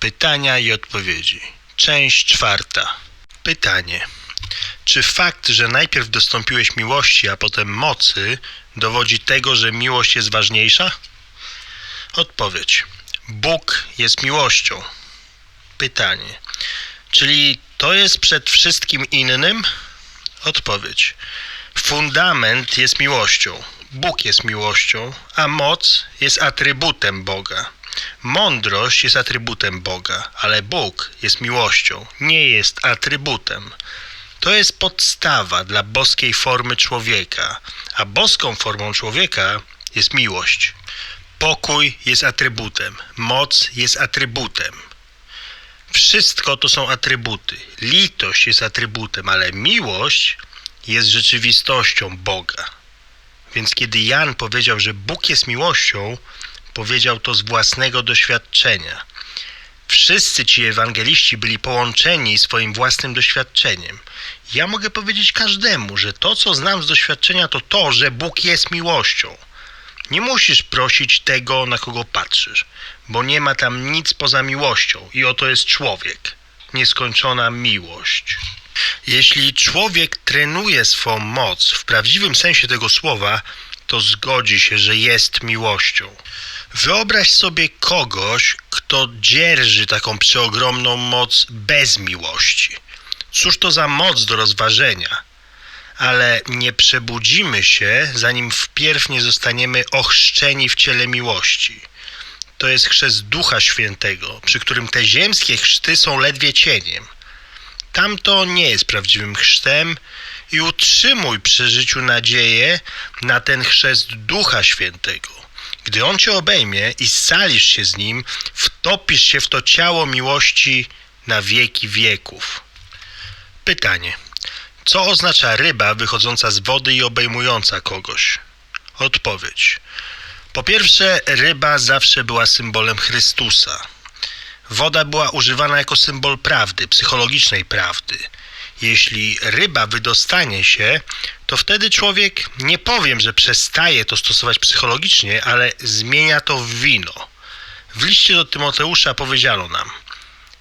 Pytania i odpowiedzi. Część czwarta. Pytanie. Czy fakt, że najpierw dostąpiłeś miłości, a potem mocy, dowodzi tego, że miłość jest ważniejsza? Odpowiedź. Bóg jest miłością. Pytanie. Czyli to jest przed wszystkim innym? Odpowiedź. Fundament jest miłością. Bóg jest miłością, a moc jest atrybutem Boga. Mądrość jest atrybutem Boga, ale Bóg jest miłością, nie jest atrybutem. To jest podstawa dla boskiej formy człowieka, a boską formą człowieka jest miłość. Pokój jest atrybutem, moc jest atrybutem. Wszystko to są atrybuty. Litość jest atrybutem, ale miłość jest rzeczywistością Boga. Więc kiedy Jan powiedział, że Bóg jest miłością, powiedział to z własnego doświadczenia. Wszyscy ci ewangeliści byli połączeni swoim własnym doświadczeniem. Ja mogę powiedzieć każdemu, że to, co znam z doświadczenia, to to, że Bóg jest miłością. Nie musisz prosić tego, na kogo patrzysz, bo nie ma tam nic poza miłością i oto jest człowiek. Nieskończona miłość. Jeśli człowiek trenuje swą moc w prawdziwym sensie tego słowa, to zgodzi się, że jest miłością. Wyobraź sobie kogoś, kto dzierży taką przeogromną moc bez miłości. Cóż to za moc do rozważenia? Ale nie przebudzimy się, zanim wpierw nie zostaniemy ochrzczeni w ciele miłości. To jest chrzest Ducha Świętego, przy którym te ziemskie chrzty są ledwie cieniem. Tamto nie jest prawdziwym chrztem i utrzymuj przy życiu nadzieję na ten chrzest Ducha Świętego. Gdy On cię obejmie i scalisz się z Nim, wtopisz się w to ciało miłości na wieki wieków. Pytanie. Co oznacza ryba wychodząca z wody i obejmująca kogoś? Odpowiedź. Po pierwsze, ryba zawsze była symbolem Chrystusa. Woda była używana jako symbol prawdy, psychologicznej prawdy. Jeśli ryba wydostanie się, to wtedy człowiek nie powiem, że przestaje to stosować psychologicznie, ale zmienia to w wino. W liście do Tymoteusza powiedziano nam: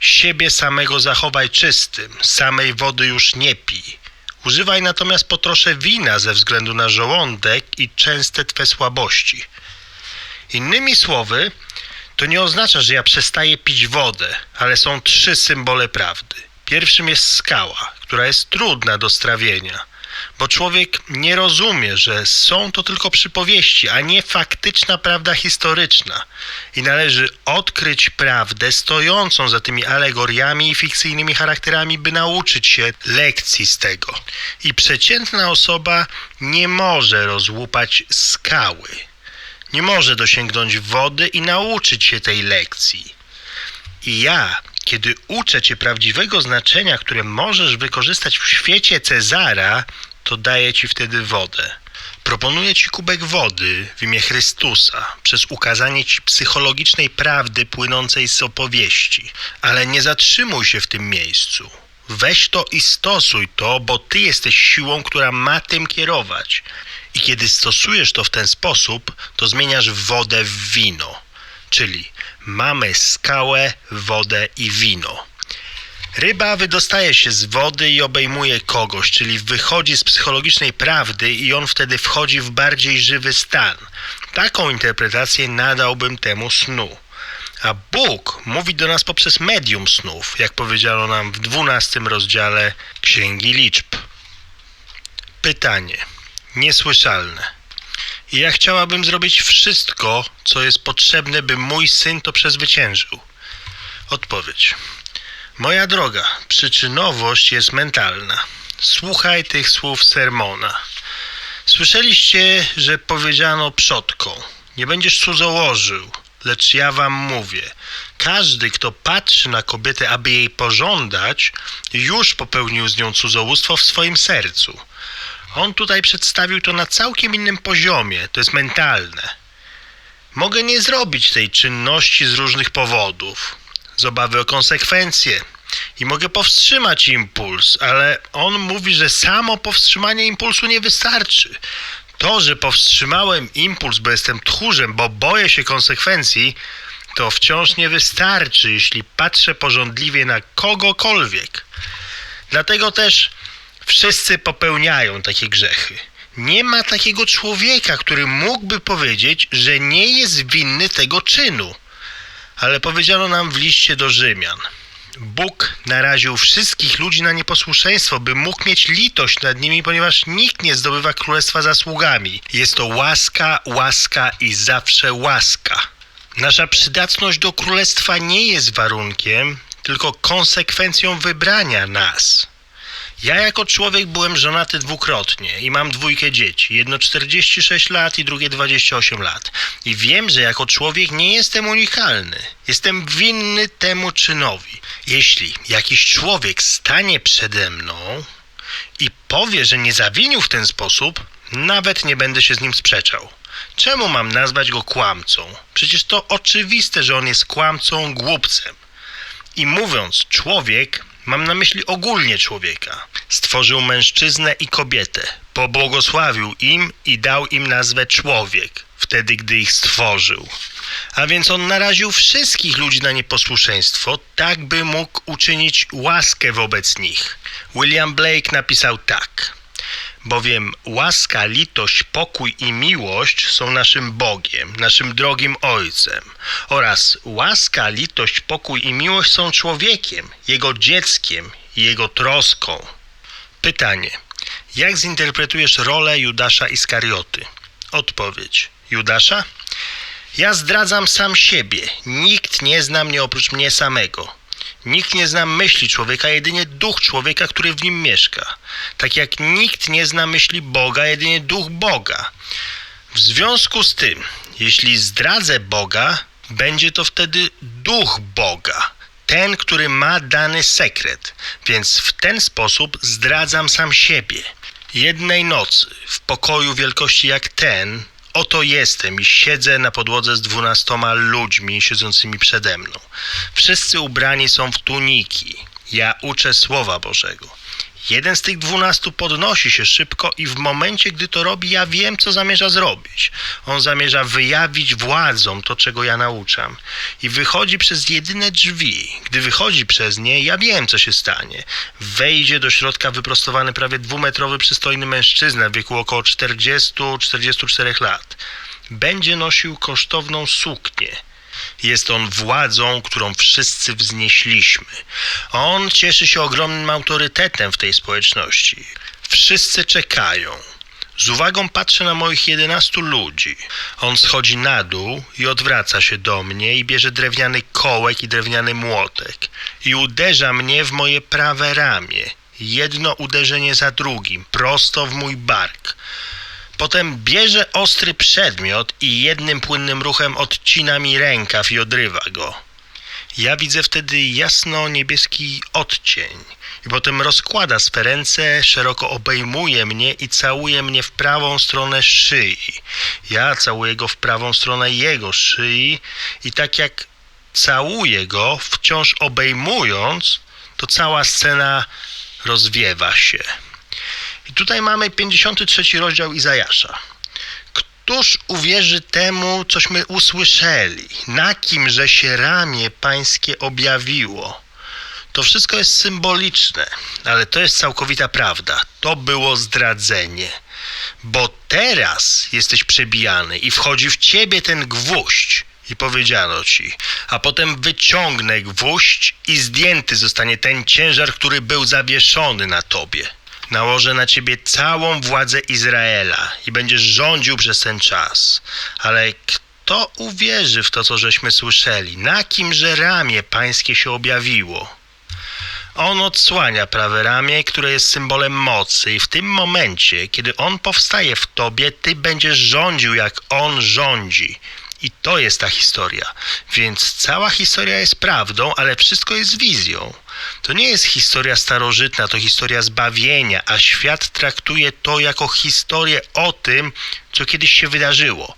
Siebie samego zachowaj czystym, samej wody już nie pij. Używaj natomiast po trosze wina ze względu na żołądek i częste twe słabości. Innymi słowy, to nie oznacza, że ja przestaję pić wodę, ale są trzy symbole prawdy. Pierwszym jest skała, która jest trudna do strawienia, bo człowiek nie rozumie, że są to tylko przypowieści, a nie faktyczna prawda historyczna. I należy odkryć prawdę stojącą za tymi alegoriami i fikcyjnymi charakterami, by nauczyć się lekcji z tego. I przeciętna osoba nie może rozłupać skały nie może dosięgnąć wody i nauczyć się tej lekcji. I ja, kiedy uczę cię prawdziwego znaczenia, które możesz wykorzystać w świecie Cezara, to daję ci wtedy wodę. Proponuję ci kubek wody w imię Chrystusa przez ukazanie ci psychologicznej prawdy płynącej z opowieści. Ale nie zatrzymuj się w tym miejscu. Weź to i stosuj to, bo ty jesteś siłą, która ma tym kierować. I kiedy stosujesz to w ten sposób, to zmieniasz wodę w wino. Czyli mamy skałę, wodę i wino. Ryba wydostaje się z wody i obejmuje kogoś, czyli wychodzi z psychologicznej prawdy i on wtedy wchodzi w bardziej żywy stan. Taką interpretację nadałbym temu snu. A Bóg mówi do nas poprzez medium snów, jak powiedziano nam w dwunastym rozdziale Księgi Liczb. Pytanie niesłyszalne. Ja chciałabym zrobić wszystko, co jest potrzebne, by mój syn to przezwyciężył. Odpowiedź. Moja droga, przyczynowość jest mentalna. Słuchaj tych słów sermona. Słyszeliście, że powiedziano przodkom: Nie będziesz cudzołożył, lecz ja wam mówię: każdy, kto patrzy na kobietę, aby jej pożądać, już popełnił z nią cudzołóstwo w swoim sercu. On tutaj przedstawił to na całkiem innym poziomie, to jest mentalne. Mogę nie zrobić tej czynności z różnych powodów, z obawy o konsekwencje i mogę powstrzymać impuls, ale on mówi, że samo powstrzymanie impulsu nie wystarczy. To, że powstrzymałem impuls, bo jestem tchórzem, bo boję się konsekwencji, to wciąż nie wystarczy, jeśli patrzę porządliwie na kogokolwiek. Dlatego też wszyscy popełniają takie grzechy. Nie ma takiego człowieka, który mógłby powiedzieć, że nie jest winny tego czynu. Ale powiedziano nam w liście do Rzymian. Bóg naraził wszystkich ludzi na nieposłuszeństwo, by mógł mieć litość nad nimi, ponieważ nikt nie zdobywa królestwa zasługami. Jest to łaska, łaska i zawsze łaska. Nasza przydatność do królestwa nie jest warunkiem, tylko konsekwencją wybrania nas. Ja jako człowiek byłem żonaty dwukrotnie i mam dwójkę dzieci. Jedno 46 lat i drugie 28 lat. I wiem, że jako człowiek nie jestem unikalny. Jestem winny temu czynowi. Jeśli jakiś człowiek stanie przede mną i powie, że nie zawinił w ten sposób, nawet nie będę się z nim sprzeczał. Czemu mam nazwać go kłamcą? Przecież to oczywiste, że on jest kłamcą, głupcem. I mówiąc człowiek, mam na myśli ogólnie człowieka. Stworzył mężczyznę i kobietę, pobłogosławił im i dał im nazwę człowiek, wtedy gdy ich stworzył. A więc on naraził wszystkich ludzi na nieposłuszeństwo, tak by mógł uczynić łaskę wobec nich. William Blake napisał tak. Bowiem łaska, litość, pokój i miłość są naszym Bogiem, naszym drogim Ojcem. Oraz łaska, litość, pokój i miłość są człowiekiem, jego dzieckiem jego troską. Pytanie. Jak zinterpretujesz rolę Judasza Iskarioty? Odpowiedź. Judasza? Ja zdradzam sam siebie. Nikt nie zna mnie oprócz mnie samego. Nikt nie zna myśli człowieka, jedynie duch człowieka, który w nim mieszka. Tak jak nikt nie zna myśli Boga, jedynie duch Boga. W związku z tym, jeśli zdradzę Boga, będzie to wtedy duch Boga, ten, który ma dany sekret, więc w ten sposób zdradzam sam siebie. Jednej nocy, w pokoju wielkości jak ten, Oto jestem i siedzę na podłodze z dwunastoma ludźmi siedzącymi przede mną. Wszyscy ubrani są w tuniki. Ja uczę Słowa Bożego. Jeden z tych dwunastu podnosi się szybko i w momencie, gdy to robi, ja wiem, co zamierza zrobić. On zamierza wyjawić władzom to, czego ja nauczam. I wychodzi przez jedyne drzwi. Gdy wychodzi przez nie, ja wiem, co się stanie. Wejdzie do środka wyprostowany prawie dwumetrowy przystojny mężczyzna w wieku około 40-44 lat. Będzie nosił kosztowną suknię jest on władzą, którą wszyscy wznieśliśmy. On cieszy się ogromnym autorytetem w tej społeczności. Wszyscy czekają. Z uwagą patrzę na moich jedenastu ludzi. On schodzi na dół i odwraca się do mnie i bierze drewniany kołek i drewniany młotek i uderza mnie w moje prawe ramię. Jedno uderzenie za drugim, prosto w mój bark. Potem bierze ostry przedmiot i jednym płynnym ruchem odcina mi rękaw i odrywa go. Ja widzę wtedy jasno-niebieski odcień i potem rozkłada swe ręce, szeroko obejmuje mnie i całuje mnie w prawą stronę szyi. Ja całuję go w prawą stronę jego szyi i tak jak całuję go, wciąż obejmując, to cała scena rozwiewa się. I tutaj mamy 53 rozdział Izajasza. Któż uwierzy temu, cośmy usłyszeli? Na kimże się ramię pańskie objawiło? To wszystko jest symboliczne, ale to jest całkowita prawda. To było zdradzenie. Bo teraz jesteś przebijany i wchodzi w ciebie ten gwóźdź. I powiedziano ci, a potem wyciągnę gwóźdź i zdjęty zostanie ten ciężar, który był zawieszony na tobie nałożę na ciebie całą władzę Izraela i będziesz rządził przez ten czas. Ale kto uwierzy w to, co żeśmy słyszeli? Na kimże ramię pańskie się objawiło? On odsłania prawe ramię, które jest symbolem mocy i w tym momencie, kiedy on powstaje w tobie, ty będziesz rządził jak on rządzi. I to jest ta historia. Więc cała historia jest prawdą, ale wszystko jest wizją. To nie jest historia starożytna, to historia zbawienia, a świat traktuje to jako historię o tym, co kiedyś się wydarzyło.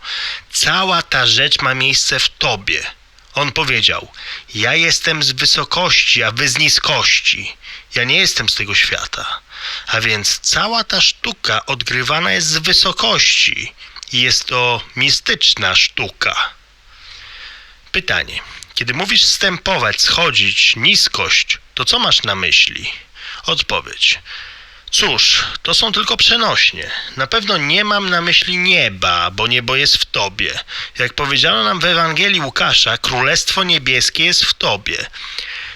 Cała ta rzecz ma miejsce w tobie. On powiedział: Ja jestem z wysokości, a wy z niskości. Ja nie jestem z tego świata. A więc cała ta sztuka odgrywana jest z wysokości. Jest to mistyczna sztuka. Pytanie. Kiedy mówisz stępować, schodzić, niskość, to co masz na myśli? Odpowiedź. Cóż, to są tylko przenośnie. Na pewno nie mam na myśli nieba, bo niebo jest w tobie. Jak powiedziano nam w Ewangelii Łukasza, Królestwo Niebieskie jest w tobie.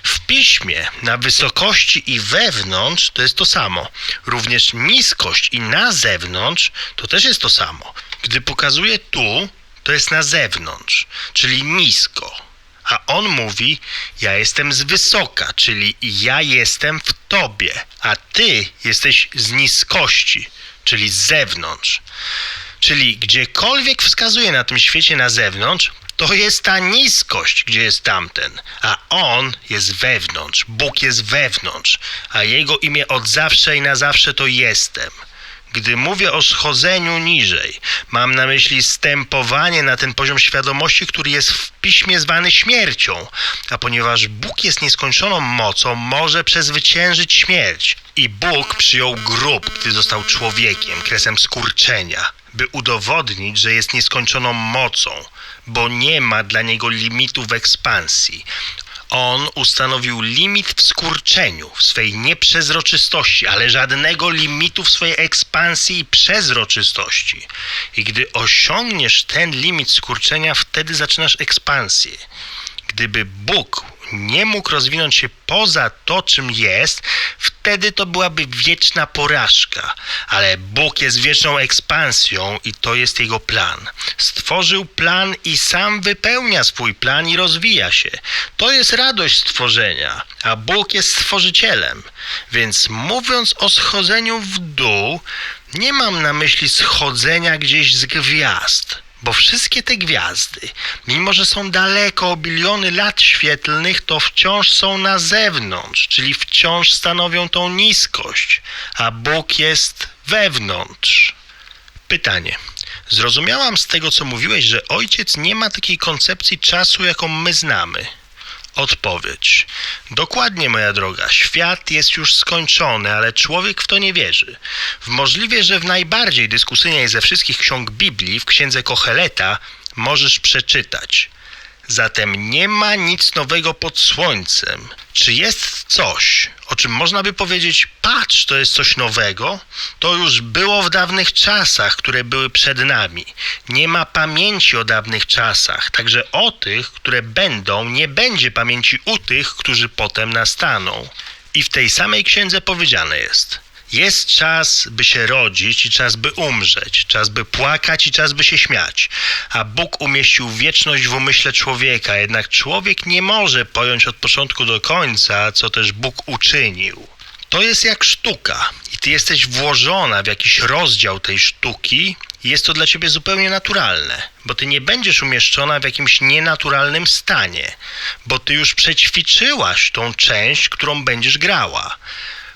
W piśmie na wysokości i wewnątrz to jest to samo. Również niskość i na zewnątrz to też jest to samo. Gdy pokazuje tu, to jest na zewnątrz, czyli nisko. A on mówi: Ja jestem z wysoka, czyli ja jestem w tobie, a ty jesteś z niskości, czyli z zewnątrz. Czyli gdziekolwiek wskazuje na tym świecie na zewnątrz, to jest ta niskość, gdzie jest tamten, a on jest wewnątrz, Bóg jest wewnątrz, a jego imię od zawsze i na zawsze to jestem. Gdy mówię o schodzeniu niżej, mam na myśli stępowanie na ten poziom świadomości, który jest w piśmie zwany śmiercią. A ponieważ Bóg jest nieskończoną mocą, może przezwyciężyć śmierć. I Bóg przyjął grób, gdy został człowiekiem, kresem skurczenia, by udowodnić, że jest nieskończoną mocą, bo nie ma dla niego limitu w ekspansji. On ustanowił limit w skurczeniu, w swej nieprzezroczystości, ale żadnego limitu w swojej ekspansji i przezroczystości. I gdy osiągniesz ten limit skurczenia, wtedy zaczynasz ekspansję. Gdyby Bóg nie mógł rozwinąć się poza to, czym jest, wtedy to byłaby wieczna porażka. Ale Bóg jest wieczną ekspansją i to jest Jego plan. Stworzył plan i sam wypełnia swój plan i rozwija się. To jest radość stworzenia, a Bóg jest stworzycielem. Więc mówiąc o schodzeniu w dół, nie mam na myśli schodzenia gdzieś z gwiazd bo wszystkie te gwiazdy, mimo że są daleko o biliony lat świetlnych, to wciąż są na zewnątrz, czyli wciąż stanowią tą niskość, a Bóg jest wewnątrz. Pytanie. Zrozumiałam z tego, co mówiłeś, że ojciec nie ma takiej koncepcji czasu, jaką my znamy. Odpowiedź. Dokładnie, moja droga. Świat jest już skończony, ale człowiek w to nie wierzy. W możliwie, że w najbardziej dyskusyjnej ze wszystkich ksiąg Biblii, w księdze Kocheleta, możesz przeczytać. Zatem nie ma nic nowego pod słońcem. Czy jest coś, o czym można by powiedzieć, patrz, to jest coś nowego? To już było w dawnych czasach, które były przed nami. Nie ma pamięci o dawnych czasach, także o tych, które będą, nie będzie pamięci u tych, którzy potem nastaną. I w tej samej księdze powiedziane jest – jest czas, by się rodzić i czas, by umrzeć, czas, by płakać i czas, by się śmiać. A Bóg umieścił wieczność w umyśle człowieka, jednak człowiek nie może pojąć od początku do końca, co też Bóg uczynił. To jest jak sztuka i ty jesteś włożona w jakiś rozdział tej sztuki jest to dla ciebie zupełnie naturalne, bo ty nie będziesz umieszczona w jakimś nienaturalnym stanie, bo ty już przećwiczyłaś tą część, którą będziesz grała.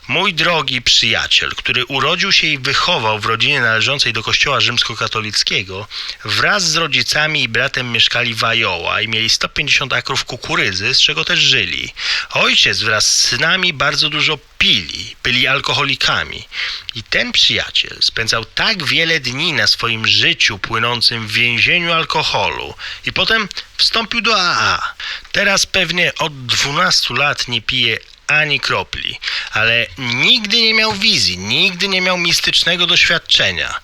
Mój drogi przyjaciel, który urodził się i wychował w rodzinie należącej do kościoła rzymskokatolickiego, wraz z rodzicami i bratem mieszkali w Iowa i mieli 150 akrów kukurydzy, z czego też żyli. Ojciec wraz z synami bardzo dużo pili, byli alkoholikami. I ten przyjaciel spędzał tak wiele dni na swoim życiu płynącym w więzieniu alkoholu i potem wstąpił do AA. Teraz pewnie od 12 lat nie pije ani kropli, ale nigdy nie miał wizji, nigdy nie miał mistycznego doświadczenia.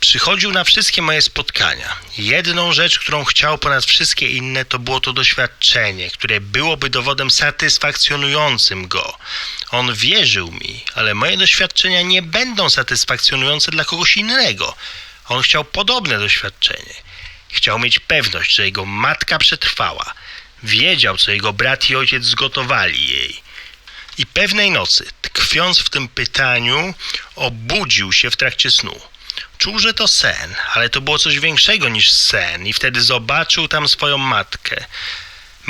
Przychodził na wszystkie moje spotkania. Jedną rzecz, którą chciał ponad wszystkie inne, to było to doświadczenie, które byłoby dowodem satysfakcjonującym go. On wierzył mi, ale moje doświadczenia nie będą satysfakcjonujące dla kogoś innego. On chciał podobne doświadczenie. Chciał mieć pewność, że jego matka przetrwała. Wiedział, co jego brat i ojciec zgotowali jej. I pewnej nocy, tkwiąc w tym pytaniu, obudził się w trakcie snu. Czuł, że to sen, ale to było coś większego niż sen i wtedy zobaczył tam swoją matkę.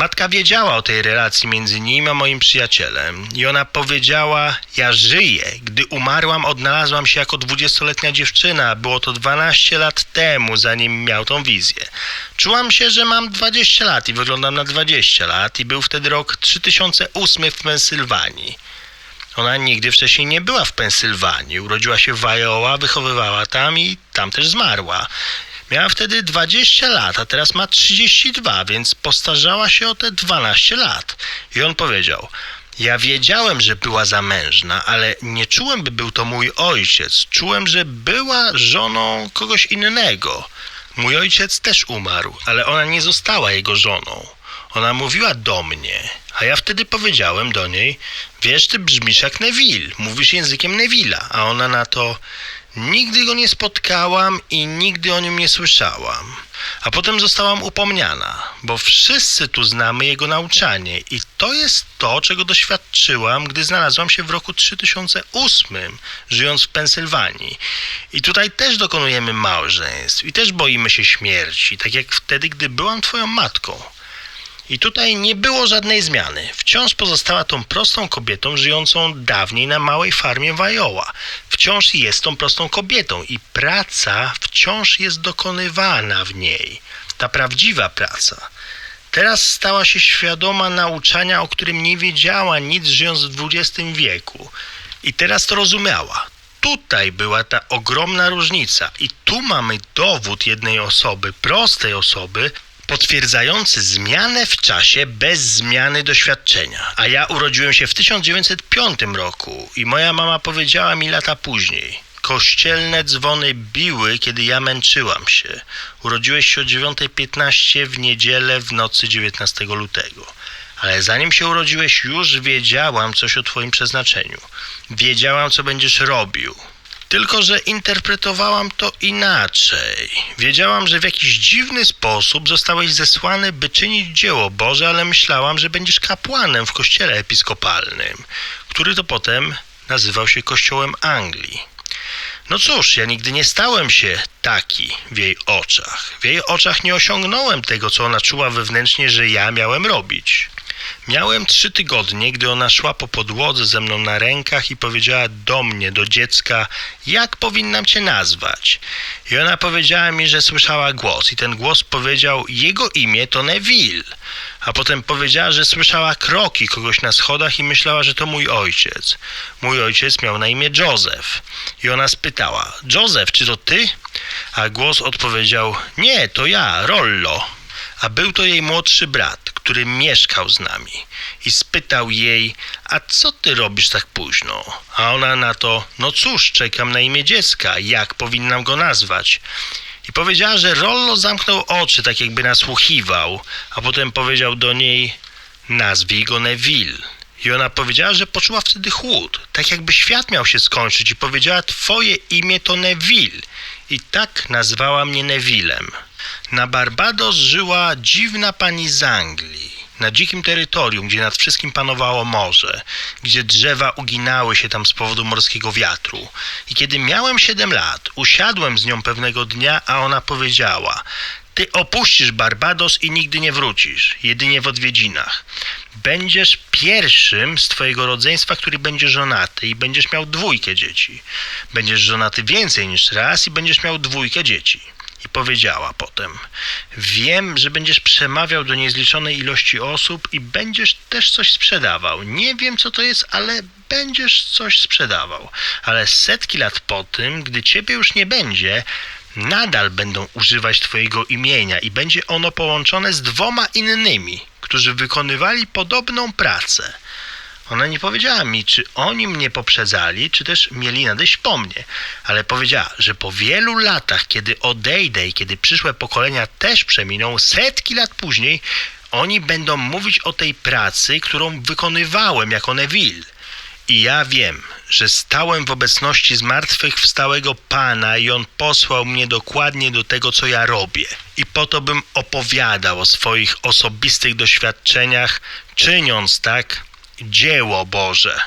Matka wiedziała o tej relacji między nim a moim przyjacielem i ona powiedziała: Ja żyję. Gdy umarłam, odnalazłam się jako dwudziestoletnia dziewczyna. Było to 12 lat temu, zanim miał tą wizję. Czułam się, że mam 20 lat i wyglądam na 20 lat i był wtedy rok 3008 w Pensylwanii. Ona nigdy wcześniej nie była w Pensylwanii. Urodziła się w Iowa, wychowywała tam i tam też zmarła. Miała wtedy 20 lat, a teraz ma 32, więc postarzała się o te 12 lat. I on powiedział: Ja wiedziałem, że była zamężna, ale nie czułem, by był to mój ojciec. Czułem, że była żoną kogoś innego. Mój ojciec też umarł, ale ona nie została jego żoną. Ona mówiła do mnie, a ja wtedy powiedziałem do niej: Wiesz, ty brzmisz jak Neville, mówisz językiem Neville'a, a ona na to: Nigdy go nie spotkałam i nigdy o nim nie słyszałam. A potem zostałam upomniana, bo wszyscy tu znamy jego nauczanie i to jest to, czego doświadczyłam, gdy znalazłam się w roku 3008, żyjąc w Pensylwanii. I tutaj też dokonujemy małżeństw i też boimy się śmierci, tak jak wtedy, gdy byłam twoją matką. I tutaj nie było żadnej zmiany. Wciąż pozostała tą prostą kobietą żyjącą dawniej na małej farmie w Iowa. Wciąż jest tą prostą kobietą i praca wciąż jest dokonywana w niej. Ta prawdziwa praca. Teraz stała się świadoma nauczania, o którym nie wiedziała nic żyjąc w XX wieku. I teraz to rozumiała. Tutaj była ta ogromna różnica i tu mamy dowód jednej osoby, prostej osoby, potwierdzający zmianę w czasie bez zmiany doświadczenia. A ja urodziłem się w 1905 roku i moja mama powiedziała mi lata później. Kościelne dzwony biły, kiedy ja męczyłam się. Urodziłeś się o 9.15 w niedzielę w nocy 19 lutego. Ale zanim się urodziłeś, już wiedziałam coś o Twoim przeznaczeniu. Wiedziałam, co będziesz robił. Tylko, że interpretowałam to inaczej. Wiedziałam, że w jakiś dziwny sposób zostałeś zesłany, by czynić dzieło Boże, ale myślałam, że będziesz kapłanem w kościele episkopalnym, który to potem nazywał się Kościołem Anglii. No cóż, ja nigdy nie stałem się taki w jej oczach. W jej oczach nie osiągnąłem tego, co ona czuła wewnętrznie, że ja miałem robić. Miałem trzy tygodnie, gdy ona szła po podłodze ze mną na rękach i powiedziała do mnie, do dziecka, jak powinnam cię nazwać. I ona powiedziała mi, że słyszała głos i ten głos powiedział, jego imię to Neville. A potem powiedziała, że słyszała kroki kogoś na schodach i myślała, że to mój ojciec. Mój ojciec miał na imię Joseph. I ona spytała, Joseph, czy to ty? A głos odpowiedział, nie, to ja, Rollo. A był to jej młodszy brat, który mieszkał z nami i spytał jej, a co ty robisz tak późno? A ona na to, no cóż, czekam na imię dziecka, jak powinnam go nazwać? I powiedziała, że Rollo zamknął oczy, tak jakby nasłuchiwał, a potem powiedział do niej, nazwij go Neville. I ona powiedziała, że poczuła wtedy chłód, tak jakby świat miał się skończyć i powiedziała, twoje imię to Neville. I tak nazwała mnie Nevillem. Na Barbados żyła dziwna pani z Anglii, na dzikim terytorium, gdzie nad wszystkim panowało morze, gdzie drzewa uginały się tam z powodu morskiego wiatru. I kiedy miałem siedem lat, usiadłem z nią pewnego dnia, a ona powiedziała: Ty opuścisz Barbados i nigdy nie wrócisz, jedynie w odwiedzinach. Będziesz pierwszym z twojego rodzeństwa, który będzie żonaty i będziesz miał dwójkę dzieci. Będziesz żonaty więcej niż raz i będziesz miał dwójkę dzieci i powiedziała potem: Wiem, że będziesz przemawiał do niezliczonej ilości osób i będziesz też coś sprzedawał. Nie wiem, co to jest, ale będziesz coś sprzedawał. Ale setki lat po tym, gdy ciebie już nie będzie, nadal będą używać twojego imienia i będzie ono połączone z dwoma innymi, którzy wykonywali podobną pracę. Ona nie powiedziała mi, czy oni mnie poprzedzali, czy też mieli nadejść po mnie, ale powiedziała, że po wielu latach, kiedy odejdę i kiedy przyszłe pokolenia też przeminą, setki lat później, oni będą mówić o tej pracy, którą wykonywałem jako Neville. I ja wiem, że stałem w obecności zmartwychwstałego Pana i On posłał mnie dokładnie do tego, co ja robię. I po to bym opowiadał o swoich osobistych doświadczeniach, czyniąc tak dzieło Boże.